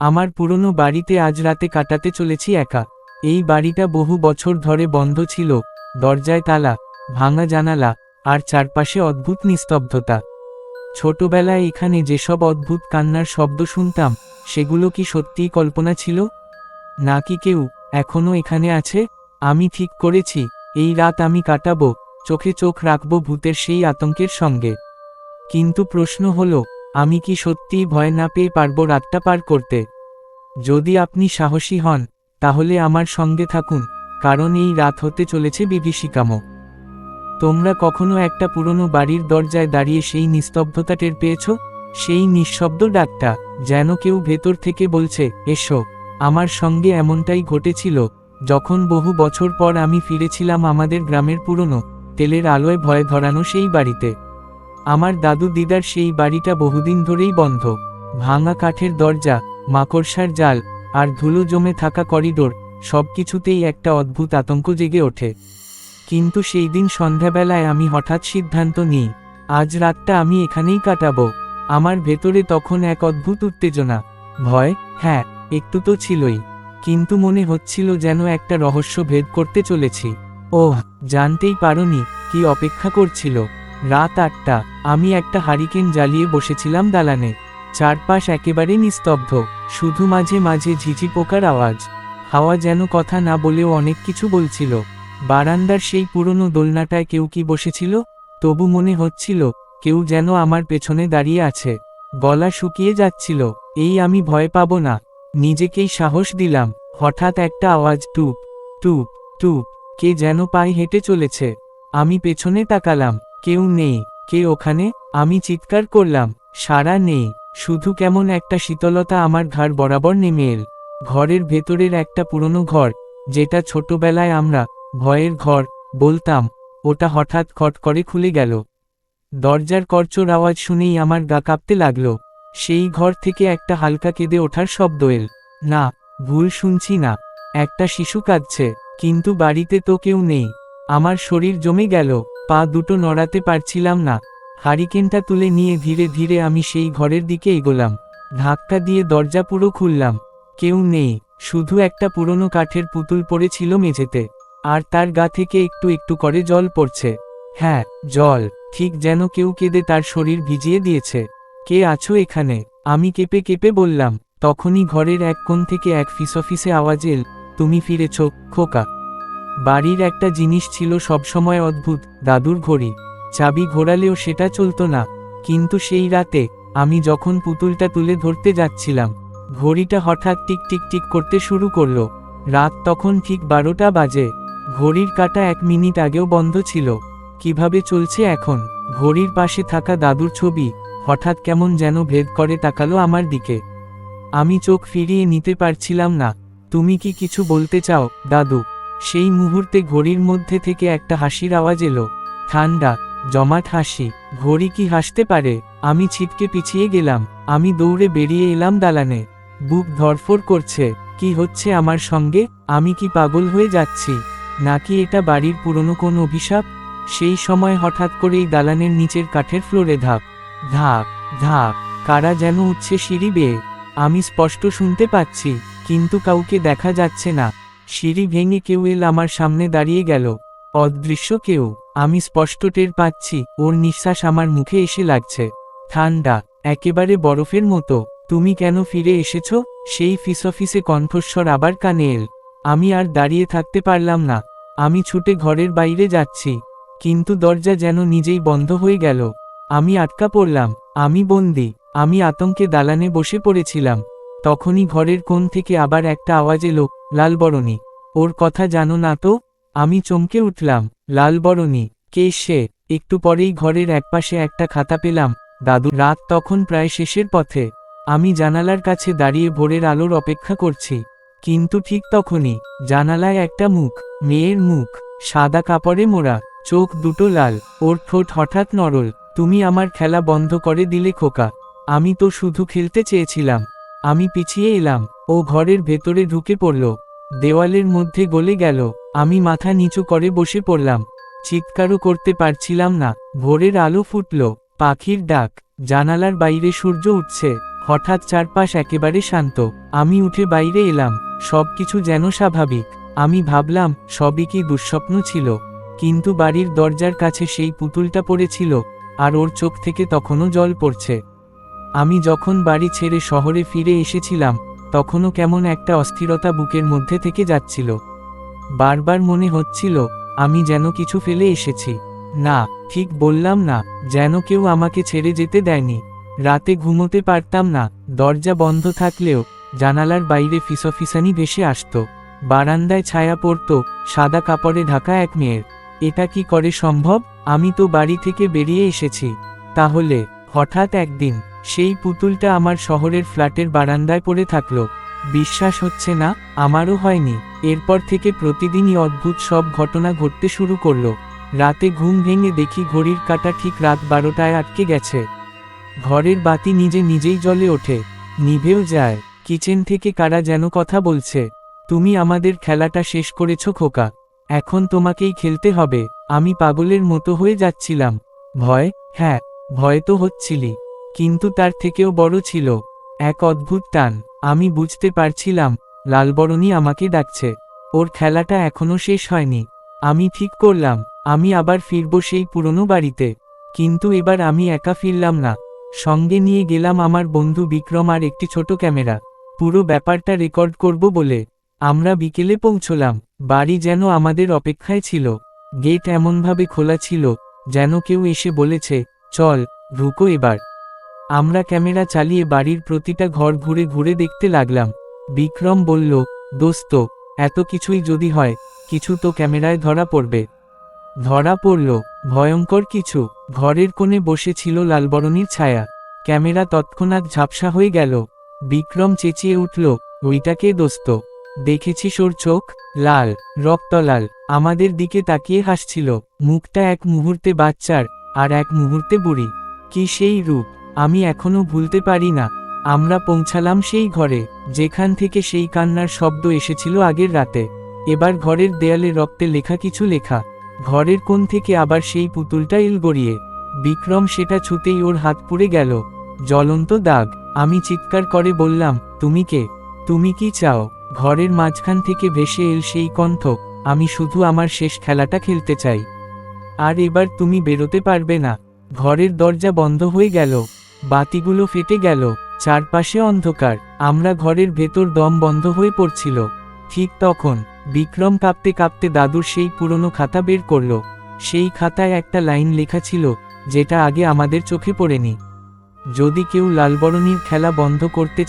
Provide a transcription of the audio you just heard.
আমার পুরনো বাড়িতে আজ রাতে কাটাতে চলেছি একা। এই বাড়িটা বহু বছর ধরে বন্ধ ছিল, দরজায় তালা, ভাঙা জানালা, আর চারপাশে অদ্ভুত নিস্তব্ধতা। ছোটবেলায় এখানে যেসব অদ্ভুত কান্নার শব্দ শুনতাম, সেগুলো কি সত্যিই কল্পনা ছিল? নাকি কেউ এখনও এখানে আছে? আমি ঠিক করেছি, এই রাত আমি কাটাবো, চোখে চোখ রাখব ভূতের সেই আতঙ্কের সঙ্গে। কিন্তু প্রশ্ন হলো আমি কি সত্যিই ভয় না পেয়ে পারব রাতটা পার করতে? যদি আপনি সাহসী হন, তাহলে আমার সঙ্গে থাকুন, কারণ এই রাত হতে চলেছে বিভীষিকামো। তোমরা কখনো একটা পুরনো বাড়ির দরজায় দাঁড়িয়ে সেই নিস্তব্ধতা টের পেয়েছ? সেই নিঃশব্দ ডাকটা যেন কেউ ভেতর থেকে বলছে, এসো, আমার সঙ্গে এমনটাই ঘটেছিল, যখন বহু বছর পর আমি ফিরেছিলাম আমাদের গ্রামের পুরনো, তেলের আলোয় ভয় ধরানো সেই বাড়িতে। আমার দাদু দিদার সেই বাড়িটা বহুদিন ধরেই বন্ধ। ভাঙা কাঠের দরজা, মাকড়সার জাল, আর ধুলো জমে থাকা করিডোর, সবকিছুতেই একটা অদ্ভুত আতঙ্ক জেগে ওঠে। কিন্তু সেই দিন সন্ধ্যাবেলায় আমি হঠাৎ সিদ্ধান্ত নিই, আজ রাতটা আমি এখানেই কাটাবো। আমার ভেতরে তখন এক অদ্ভুত উত্তেজনা, ভয় হ্যাঁ একটু তো ছিলই, কিন্তু মনে হচ্ছিল যেন একটা রহস্য ভেদ করতে চলেছি। ওহ, জানতেই পারোনি, কি অপেক্ষা করছিল। রাত আটটা, আমি একটা হারিকেন জ্বালিয়ে বসেছিলাম দালানে। চারপাশ একেবারে নিস্তব্ধ, শুধু মাঝে মাঝে ঝিঝি পোকার আওয়াজ। হাওয়া যেন কথা না বলেও অনেক কিছু বলছিল। বারান্দার সেই পুরনো দোলনাটায় কেউ কি বসেছিল? তবু মনে হচ্ছিল, কেউ যেন আমার পেছনে দাঁড়িয়ে আছে। গলা শুকিয়ে যাচ্ছিল, এই আমি ভয় পাব না। নিজেকেই সাহস দিলাম, হঠাৎ একটা আওয়াজ টুপ টুপ টুপ, কে যেন পায়ে হেঁটে চলেছে। আমি পেছনে তাকালাম কেউ নেই, কে ওখানে? আমি চিৎকার করলাম, সারা নেই, শুধু কেমন একটা শীতলতা আমার ঘাড় বরাবর নেমে এল। ঘরের ভেতরের একটা পুরনো ঘর, যেটা ছোটবেলায় আমরা, ভয়ের ঘর, বলতাম, ওটা হঠাৎ খট করে খুলে গেল। দরজার করচর আওয়াজ শুনেই আমার গা কাঁপতে লাগল। সেই ঘর থেকে একটা হালকা কেঁদে ওঠার শব্দ এল। না, ভুল শুনছি না। একটা শিশু কাঁদছে, কিন্তু বাড়িতে তো কেউ নেই। আমার শরীর জমে গেল। পা দুটো নড়াতে পারছিলাম না। হারিকেনটা তুলে নিয়ে ধীরে ধীরে আমি সেই ঘরের দিকে এগোলাম। ধাক্কা দিয়ে দরজা পুরো খুললাম। কেউ নেই, শুধু একটা পুরনো কাঠের পুতুল পড়েছিল মেঝেতে। আর তার গা থেকে একটু একটু করে জল পড়ছে। হ্যাঁ জল, ঠিক যেন কেউ কেঁদে তার শরীর ভিজিয়ে দিয়েছে। কে আছো এখানে? আমি কেঁপে কেঁপে বললাম, তখনই ঘরের এক কোণ থেকে এক ফিসফিসে আওয়াজ এল, তুমি ফিরেছ, খোকা। বাড়ির একটা জিনিস ছিল সবসময় অদ্ভুত, দাদুর ঘড়ি। চাবি ঘোরালেও সেটা চলতো না। কিন্তু সেই রাতে, আমি যখন পুতুলটা তুলে ধরতে যাচ্ছিলাম, ঘড়িটা হঠাৎ টিক টিক টিক করতে শুরু করল। রাত তখন ঠিক বারোটা বাজে। ঘড়ির কাটা এক মিনিট আগেও বন্ধ ছিল। কীভাবে চলছে এখন? ঘড়ির পাশে থাকা দাদুর ছবি, হঠাৎ কেমন যেন ভেদ করে তাকালো আমার দিকে। আমি চোখ ফিরিয়ে নিতে পারছিলাম না। তুমি কি কিছু বলতে চাও, দাদু? সেই মুহূর্তে ঘড়ির মধ্যে থেকে একটা হাসির আওয়াজ এলো। ঠান্ডা জমাট হাসি, ঘড়ি কি হাসতে পারে? আমি ছিটকে পিছিয়ে গেলাম, আমি দৌড়ে বেরিয়ে এলাম দালানে। বুক ধরফর করছে, কি হচ্ছে আমার সঙ্গে? আমি কি পাগল হয়ে যাচ্ছি? নাকি এটা বাড়ির পুরনো কোন অভিশাপ? সেই সময় হঠাৎ করেই দালানের নিচের কাঠের ফ্লোরে ধাপ ধাপ ধাপ, কারা যেন উঠছে সিঁড়ি বেয়ে। আমি স্পষ্ট শুনতে পাচ্ছি, কিন্তু কাউকে দেখা যাচ্ছে না। সিঁড়ি ভেঙে কেউ এল আমার সামনে দাঁড়িয়ে গেল। অদৃশ্য কেউ। আমি স্পষ্ট টের পাচ্ছি, ওর নিঃশ্বাস আমার মুখে এসে লাগছে। ঠান্ডা, একেবারে বরফের মতো। তুমি কেন ফিরে এসেছ? সেই ফিসফিসে কণ্ঠস্বর আবার কানে এল। আমি আর দাঁড়িয়ে থাকতে পারলাম না। আমি ছুটে ঘরের বাইরে যাচ্ছি। কিন্তু দরজা যেন নিজেই বন্ধ হয়ে গেল। আমি আটকা পড়লাম। আমি বন্দি। আমি আতঙ্কে দালানে বসে পড়েছিলাম। তখনই ঘরের কোণ থেকে আবার একটা আওয়াজ এলো, লালবরণী। ওর কথা জানো না তো? আমি চমকে উঠলাম। লালবরণী কে সে? একটু পরেই ঘরের একপাশে একটা খাতা পেলাম। দাদু, রাত তখন প্রায় শেষের পথে। আমি জানালার কাছে দাঁড়িয়ে ভোরের আলোর অপেক্ষা করছি। কিন্তু ঠিক তখনই জানালায় একটা মুখ, মেয়ের মুখ, সাদা কাপড়ে মোড়া, চোখ দুটো লাল, ওর ঠোঁট হঠাৎ নরল, তুমি আমার খেলা বন্ধ করে দিলে খোকা। আমি তো শুধু খেলতে চেয়েছিলাম। আমি পিছিয়ে এলাম। ও ঘরের ভেতরে ঢুকে পড়ল। দেওয়ালের মধ্যে গলে গেল। আমি মাথা নিচু করে বসে পড়লাম। চিৎকারও করতে পারছিলাম না। ভোরের আলো ফুটল। পাখির ডাক। জানালার বাইরে সূর্য উঠছে। হঠাৎ চারপাশ একেবারে শান্ত। আমি উঠে বাইরে এলাম। সবকিছু যেন স্বাভাবিক। আমি ভাবলাম, সবই কি দুঃস্বপ্ন ছিল। কিন্তু বাড়ির দরজার কাছে সেই পুতুলটা পড়েছিল। আর ওর চোখ থেকে তখনও জল পড়ছে। আমি যখন বাড়ি ছেড়ে শহরে ফিরে এসেছিলাম তখনও কেমন একটা অস্থিরতা বুকের মধ্যে থেকে যাচ্ছিল। বারবার মনে হচ্ছিল, আমি যেন কিছু ফেলে এসেছি। না, ঠিক বললাম না, যেন কেউ আমাকে ছেড়ে যেতে দেয়নি। রাতে ঘুমোতে পারতাম না, দরজা বন্ধ থাকলেও জানালার বাইরে ফিসফিসানি ভেসে আসত। বারান্দায় ছায়া পড়ত, সাদা কাপড়ে ঢাকা এক মেয়ের। এটা কি করে সম্ভব? আমি তো বাড়ি থেকে বেরিয়ে এসেছি। তাহলে, হঠাৎ একদিন সেই পুতুলটা আমার শহরের ফ্ল্যাটের বারান্দায় পড়ে থাকল। বিশ্বাস হচ্ছে না, আমারও হয়নি। এরপর থেকে প্রতিদিনই অদ্ভুত সব ঘটনা ঘটতে শুরু করল। রাতে ঘুম ভেঙে দেখি ঘড়ির কাঁটা ঠিক রাত বারোটায় আটকে গেছে। ঘরের বাতি নিজে নিজেই জলে ওঠে। নিভেও যায়। কিচেন থেকে কারা যেন কথা বলছে। তুমি আমাদের খেলাটা শেষ করেছ খোকা। এখন তোমাকেই খেলতে হবে। আমি পাগলের মতো হয়ে যাচ্ছিলাম। ভয়? হ্যাঁ ভয় তো হচ্ছিলি কিন্তু তার থেকেও বড় ছিল। এক অদ্ভুত টান। আমি বুঝতে পারছিলাম, লালবরণী আমাকে ডাকছে। ওর খেলাটা এখনও শেষ হয়নি। আমি ঠিক করলাম, আমি আবার ফিরব সেই পুরনো বাড়িতে। কিন্তু এবার আমি একা ফিরলাম না। সঙ্গে নিয়ে গেলাম আমার বন্ধু বিক্রম আর একটি ছোট ক্যামেরা। পুরো ব্যাপারটা রেকর্ড করব বলে আমরা বিকেলে পৌঁছলাম। বাড়ি যেন আমাদের অপেক্ষায় ছিল। গেট এমনভাবে খোলা ছিল, যেন কেউ এসে বলেছে, চল, ঢুকো এবার। আমরা ক্যামেরা চালিয়ে বাড়ির প্রতিটা ঘর ঘুরে ঘুরে দেখতে লাগলাম। বিক্রম বলল, দোস্ত, এত কিছুই যদি হয়, কিছু তো ক্যামেরায় ধরা পড়বে। ধরা পড়ল, ভয়ঙ্কর কিছু। ঘরের কোণে বসে ছিল লালবরণীর ছায়া। ক্যামেরা তৎক্ষণাৎ ঝাপসা হয়ে গেল। বিক্রম চেঁচিয়ে উঠল ওইটাকে দোস্ত? দেখেছি ওর চোখ? লাল রক্তলাল আমাদের দিকে তাকিয়ে হাসছিল। মুখটা এক মুহূর্তে বাচ্চার, আর এক মুহূর্তে বুড়ি। কি সেই রূপ? আমি এখনও ভুলতে পারি না। আমরা পৌঁছালাম সেই ঘরে, যেখান থেকে সেই কান্নার শব্দ এসেছিল আগের রাতে। এবার ঘরের দেয়ালে রক্তে লেখা কিছু লেখা। ঘরের কোণ থেকে আবার সেই পুতুলটা এল গড়িয়ে। বিক্রম সেটা ছুতেই ওর হাত পুড়ে গেল। জ্বলন্ত দাগ। আমি চিৎকার করে বললাম, তুমি কে? তুমি কি চাও? ঘরের মাঝখান থেকে ভেসে এল সেই কণ্ঠ, আমি শুধু আমার শেষ খেলাটা খেলতে চাই। আর এবার তুমি বেরোতে পারবে না। ঘরের দরজা বন্ধ হয়ে গেল। বাতিগুলো ফেটে গেল। চারপাশে অন্ধকার। আমরা ঘরের ভেতর দম বন্ধ হয়ে পড়ছিল। ঠিক তখন, বিক্রম কাঁপতে কাঁপতে দাদুর সেই পুরনো খাতা বের করল। সেই খাতায় একটা লাইন লেখা ছিল, যেটা আগে আমাদের চোখে পড়েনি। যদি কেউ লালবরণীর খেলা বন্ধ করতে